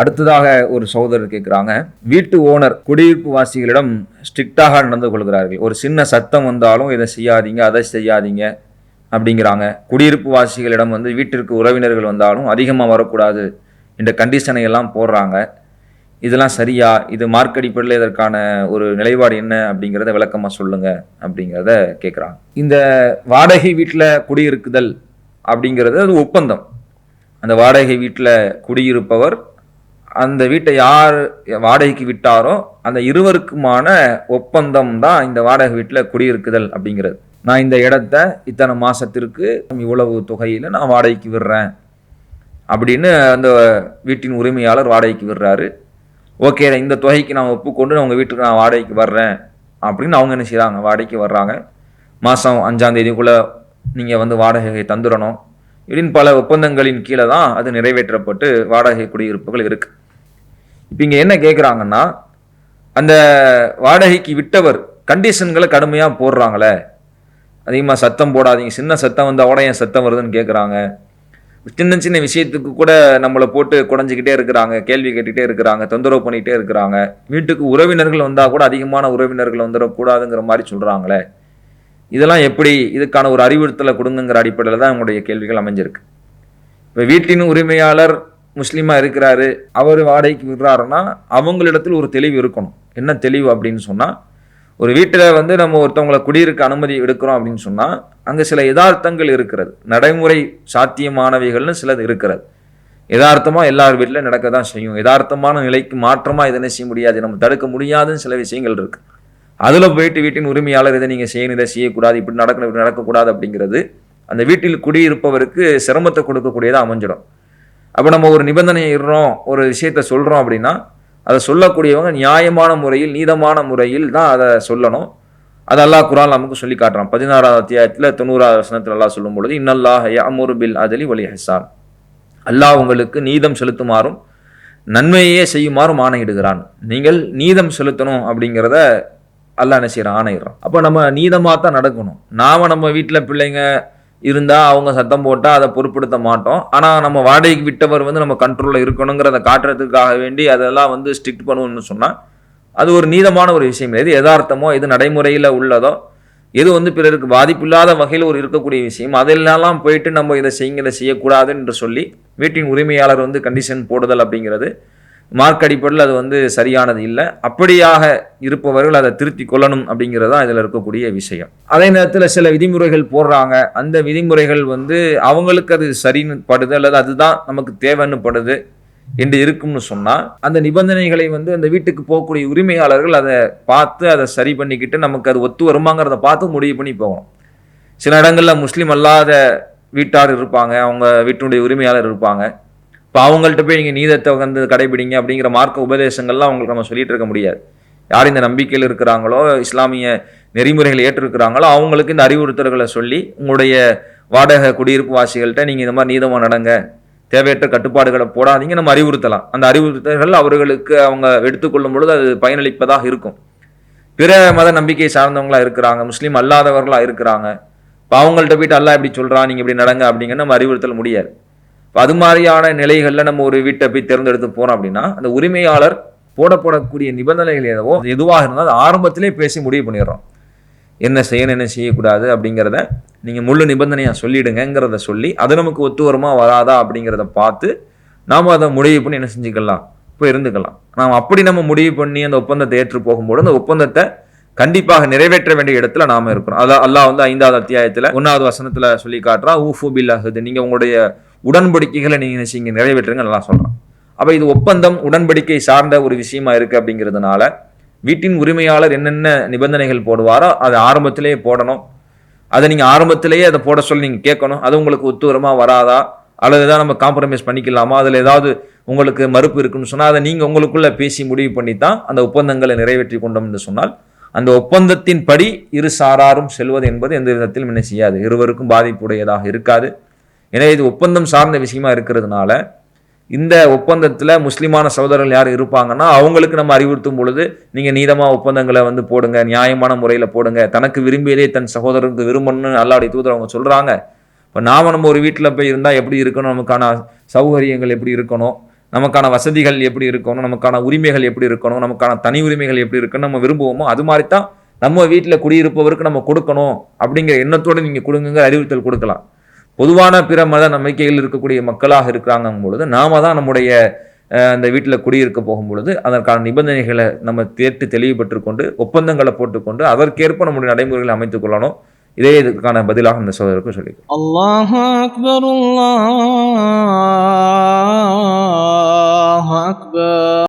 அடுத்ததாக ஒரு சகோதரர் கேட்குறாங்க வீட்டு ஓனர் குடியிருப்பு வாசிகளிடம் ஸ்ட்ரிக்டாக நடந்து கொள்கிறார்கள். ஒரு சின்ன சத்தம் வந்தாலும் இதை செய்யாதீங்க அதை செய்யாதீங்க அப்படிங்கிறாங்க. குடியிருப்பு வாசிகளிடம் வந்து வீட்டிற்கு உறவினர்கள் வந்தாலும் அதிகமாக வரக்கூடாது என்ற கண்டிஷனை எல்லாம் போடுறாங்க. இதெல்லாம் சரியா? இது மார்க் அடிப்படையில் இதற்கான ஒரு நிலைப்பாடு என்ன அப்படிங்கிறத விளக்கமாக சொல்லுங்க அப்படிங்கிறத கேட்குறாங்க. இந்த வாடகை வீட்டில் குடியிருக்குதல் அப்படிங்கிறது அது ஒப்பந்தம். அந்த வாடகை வீட்டில் குடியிருப்பவர் அந்த வீட்டை யார் வாடகைக்கு விட்டாரோ அந்த இருவருக்குமான ஒப்பந்தம் தான் இந்த வாடகை வீட்டில் குடியிருக்குதல் அப்படிங்கிறது. நான் இந்த இடத்த இத்தனை மாதத்திற்கு இவ்வளவு தொகையில் நான் வாடகைக்கு விடுறேன் அப்படின்னு அந்த வீட்டின் உரிமையாளர் வாடகைக்கு விடுறாரு. ஓகே இந்த தொகைக்கு நான் ஒப்புக்கொண்டு நான் உங்கள் வீட்டுக்கு நான் வாடகைக்கு வர்றேன் அப்படின்னு அவங்க என்ன செய்கிறாங்க வாடகைக்கு வர்றாங்க. மாதம் அஞ்சாந்தேதிக்குள்ளே நீங்கள் வந்து வாடகையை தந்துடணும். இப்படின்னு பல ஒப்பந்தங்களின் கீழே தான் அது நிறைவேற்றப்பட்டு வாடகை குடியிருப்புகள் இருக்குது இப்போ இங்கே என்ன கேட்குறாங்கன்னா அந்த வாடகைக்கு விட்டவர் கண்டிஷன்களை கடுமையாக போடுறாங்களே. அதிகமாக சத்தம் போடாதீங்க. சின்ன சத்தம் வந்தால் கூட ஏன் சத்தம் வருதுன்னு கேட்குறாங்க சின்ன சின்ன விஷயத்துக்கு கூட நம்மளை போட்டு குடஞ்சிக்கிட்டே இருக்கிறாங்க கேள்வி கேட்டுக்கிட்டே இருக்கிறாங்க தொந்தரவு பண்ணிகிட்டே இருக்கிறாங்க. வீட்டுக்கு உறவினர்கள் வந்தால் கூட அதிகமான உறவினர்கள் வந்துடக்கூடாதுங்கிற மாதிரி சொல்கிறாங்களே இதெல்லாம் எப்படி இதுக்கான ஒரு அறிவுறுத்தலை கொடுங்கிற அடிப்படையில் தான் நம்முடைய கேள்விகள் அமைஞ்சிருக்கு. இப்போ வீட்டின் உரிமையாளர் முஸ்லீமாக இருக்கிறாரு அவர் வாடகைக்கு விடுறாருன்னா அவங்களிடத்தில் ஒரு தெளிவு இருக்கணும். என்ன தெளிவு அப்படின்னு சொன்னால் ஒரு வீட்டில் வந்து நம்ம ஒருத்தவங்களை குடியிருக்க அனுமதி எடுக்கிறோம் அப்படின்னு சொன்னால் அங்கே சில யதார்த்தங்கள் இருக்கிறது. நடைமுறை சாத்தியமானவைகள்னு சிலது இருக்கிறது. யதார்த்தமாக எல்லார் வீட்டில் நடக்க தான் செய்யும். யதார்த்தமான நிலைக்கு மாற்றமாக இதனை செய்ய முடியாது? நம்ம தடுக்க முடியாதுன்னு சில விஷயங்கள் இருக்குது அதில் போயிட்டு வீட்டின் உரிமையாளர் இதை நீங்கள் செய்யணும் இதை செய்யக்கூடாது இப்படி நடக்கணும் இப்படி நடக்கக்கூடாது அப்படிங்கிறது அந்த வீட்டில் குடியிருப்பவருக்கு சிரமத்தை கொடுக்கக்கூடியதாக அமைஞ்சிடும். அப்போ நம்ம ஒரு நிபந்தனை இடுறோம் ஒரு விஷயத்த சொல்கிறோம் அப்படின்னா அதை சொல்லக்கூடியவங்க நியாயமான முறையில் நீதமான முறையில் தான் அதை சொல்லணும். அது அல்லாஹ் குரான் நமக்கு சொல்லி காட்டுறான். பதினாறாவது அத்தியாயத்தில் தொண்ணூறாவது வசனத்தில் அல்லாஹ் சொல்லும் பொழுது இன்னல்லாஹ் அமுரு பில் அதலி வலி ஹசான். அல்லாஹ் உங்களுக்கு நீதம் செலுத்துமாறும் நன்மையே செய்யுமாறும் ஆணையிடுகிறான். நீங்கள் நீதம் செலுத்தணும் அப்படிங்கிறத அல்லாஹ் என்ன செய்கிறான் ஆணையிடுறான். அப்போ நம்ம நீதமாக தான் நடக்கணும். நாம் நம்ம வீட்டில் பிள்ளைங்க இருந்தால் அவங்க சத்தம் போட்டால் அதை பொருட்படுத்த மாட்டோம். ஆனால் நம்ம வாடகைக்கு விட்டவர் வந்து நம்ம கண்ட்ரோலில் இருக்கணுங்கிறத காட்டுறதுக்காக வேண்டி அதெல்லாம் வந்து ஸ்ட்ரிக்ட் பண்ணுவோம்னு சொன்னால் அது ஒரு நீதமான ஒரு விஷயம். எது யதார்த்தமோ எது நடைமுறையில் உள்ளதோ எது வந்து பிறருக்கு பாதிப்பில்லாத வகையில் ஒரு இருக்கக்கூடிய விஷயம் அதெல்லாம் போயிட்டு நம்ம இதை செய்யுங்க இதை செய்யக்கூடாது என்று சொல்லி வீட்டின் உரிமையாளர் வந்து கண்டிஷன் போடுதல் அப்படிங்கிறது மார்க் அடிப்படையில் அது வந்து சரியானது இல்லை. அப்படியாக இருப்பவர்கள் அதை திருத்தி கொள்ளணும் அப்படிங்கிறது தான் இதில் இருக்கக்கூடிய விஷயம். அதே நேரத்தில் சில விதிமுறைகள் போடுறாங்க. அந்த விதிமுறைகள் வந்து அவங்களுக்கு அது சரின்னு படுது அல்லது அதுதான் நமக்கு தேவைன்னு படுது என்று இருக்கும்னு சொன்னால் அந்த நிபந்தனைகளை வந்து அந்த வீட்டுக்கு போகக்கூடிய உரிமையாளர்கள் அதை பார்த்து அதை சரி பண்ணிக்கிட்டு நமக்கு அது ஒத்து வருமாங்கிறத பார்த்து முடிவு பண்ணி போகணும். சில இடங்களில் முஸ்லீம் அல்லாத வீட்டார் இருப்பாங்க. அவங்க வீட்டினுடைய உரிமையாளர் இருப்பாங்க. இப்போ அவங்கள்ட்ட போய் நீங்கள் நீதத்தை வந்து கடைபிடிங்க அப்படிங்கிற மார்க்க உபதேசங்கள்லாம் அவங்களுக்கு நம்ம சொல்லிட்டு இருக்க முடியாது. யார் இந்த நம்பிக்கையில் இருக்கிறாங்களோ இஸ்லாமிய நெறிமுறைகள் ஏற்றிருக்கிறாங்களோ அவங்களுக்கு இந்த அறிவுறுத்தல்களை சொல்லி உங்களுடைய வாடகை குடியிருப்பு வாசிகள்கிட்ட நீங்கள் இந்த மாதிரி நீதமாக நடங்க தேவையற்ற கட்டுப்பாடுகளை போடாதீங்க நம்ம அறிவுறுத்தலாம். அந்த அறிவுறுத்தல்கள் அவர்களுக்கு அவங்க எடுத்துக்கொள்ளும் பொழுது அது பயனளிப்பதாக இருக்கும். பிற மத நம்பிக்கை சார்ந்தவங்களாக இருக்கிறாங்க முஸ்லீம் அல்லாதவர்களாக இருக்கிறாங்க. இப்போ அவங்கள்ட்ட போயிட்டு அல்லா இப்படி சொல்கிறான் நீங்கள் இப்படி நடங்க அப்படிங்கன்னு நம்ம அறிவுறுத்தல் முடியாது. அது மாதிரியான நிலைகளில் நம்ம ஒரு வீட்டை போய் தேர்ந்தெடுத்து போகிறோம் அப்படின்னா அந்த உரிமையாளர் போடப்படக்கூடிய நிபந்தனைகள் எதுவோ எதுவாக இருந்தால் அது ஆரம்பத்திலே பேசி முடிவு பண்ணிடுறோம். என்ன செய்யணும் என்ன செய்யக்கூடாது அப்படிங்கிறத நீங்கள் முழு நிபந்தனையாக சொல்லிடுங்கிறத சொல்லி அது நமக்கு ஒத்து வருமா வராதா அப்படிங்கிறத பார்த்து நாம் அதை முடிவு பண்ணி என்ன செஞ்சுக்கலாம் இப்போ இருந்துக்கலாம். நாம் அப்படி நம்ம முடிவு பண்ணி அந்த ஒப்பந்தத்தை ஏற்று போகும்போது அந்த ஒப்பந்தத்தை கண்டிப்பாக நிறைவேற்ற வேண்டிய இடத்துல நாம் இருக்கிறோம். அதான் அல்லாஹ் வந்து ஐந்தாவது அத்தியாயத்தில் ஒன்றாவது வசனத்தில் சொல்லி காட்டுறா ஊஃபு பில்லாஹுது. நீங்கள் உங்களுடைய உடன்படிக்கைகளை நீங்கள் செய்யுங்க நிறைவேற்றுங்க நல்லா சொல்கிறான் அப்போ இது ஒப்பந்தம் உடன்படிக்கை சார்ந்த ஒரு விஷயமா இருக்குது அப்படிங்கிறதுனால வீட்டின் உரிமையாளர் என்னென்ன நிபந்தனைகள் போடுவாரோ அதை ஆரம்பத்திலேயே போடணும். அதை நீங்கள் ஆரம்பத்திலேயே அதை போட சொல்லி நீங்கள் கேட்கணும். அது உங்களுக்கு ஒத்துவரமாக வராதா? அல்லது தான் நம்ம காம்ப்ரமைஸ் பண்ணிக்கலாமா? அதில் ஏதாவது உங்களுக்கு மறுப்பு இருக்குன்னு சொன்னால் அதை நீங்கள் உங்களுக்குள்ளே பேசி முடிவு பண்ணி தான் அந்த ஒப்பந்தங்களை நிறைவேற்றி கொண்டோம் என்று சொன்னால் அந்த ஒப்பந்தத்தின் படி இரு சாராரும் செல்வது என்பது எந்த விதத்திலும் என்ன செய்யாது. இருவருக்கும் பாதிப்புடையதாக இருக்காது. எனவே இது ஒப்பந்தம் சார்ந்த விஷயமா இருக்கிறதுனால இந்த ஒப்பந்தத்தில் முஸ்லிமான சகோதரர்கள் யார் இருப்பாங்கன்னா அவங்களுக்கு நம்ம அறிவுறுத்தும் பொழுது நீங்கள் நீதமாக ஒப்பந்தங்களை வந்து போடுங்க நியாயமான முறையில் போடுங்க. தனக்கு விரும்பியதே தன் சகோதரருக்கு விரும்பணும்னு அல்லாவுடைய தூதர் அவங்க சொல்கிறாங்க இப்போ நாம நம்ம ஒரு வீட்டில் போய் இருந்தால் எப்படி இருக்கணும்? நமக்கான சௌகரியங்கள் எப்படி இருக்கணும்? நமக்கான வசதிகள் எப்படி இருக்கணும்? நமக்கான உரிமைகள் எப்படி இருக்கணும்? நமக்கான தனி உரிமைகள் எப்படி இருக்கணும் நம்ம விரும்புவோமோ அது மாதிரி தான் நம்ம வீட்டில் குடியிருப்பவருக்கு நம்ம கொடுக்கணும் அப்படிங்கிற எண்ணத்தோடு நீங்கள் கொடுங்குங்கிற அறிவுறுத்தல் கொடுக்கலாம். பொதுவான பிற மத நம்பிக்கையில் இருக்கக்கூடிய மக்களாக இருக்கிறாங்க பொழுது நாம தான் நம்முடைய அந்த வீட்டில் குடியிருக்க போகும்பொழுது அதற்கான நிபந்தனைகளை நம்ம தேர்த்து தெளிவுபட்டு கொண்டு ஒப்பந்தங்களை போட்டுக்கொண்டு அதற்கேற்ப நம்முடைய நடைமுறைகளை அமைத்துக் கொள்ளணும். இதே இதுக்கான பதிலாக இந்த சோதருக்கு சொல்லி அல்லாஹ் அக்பர்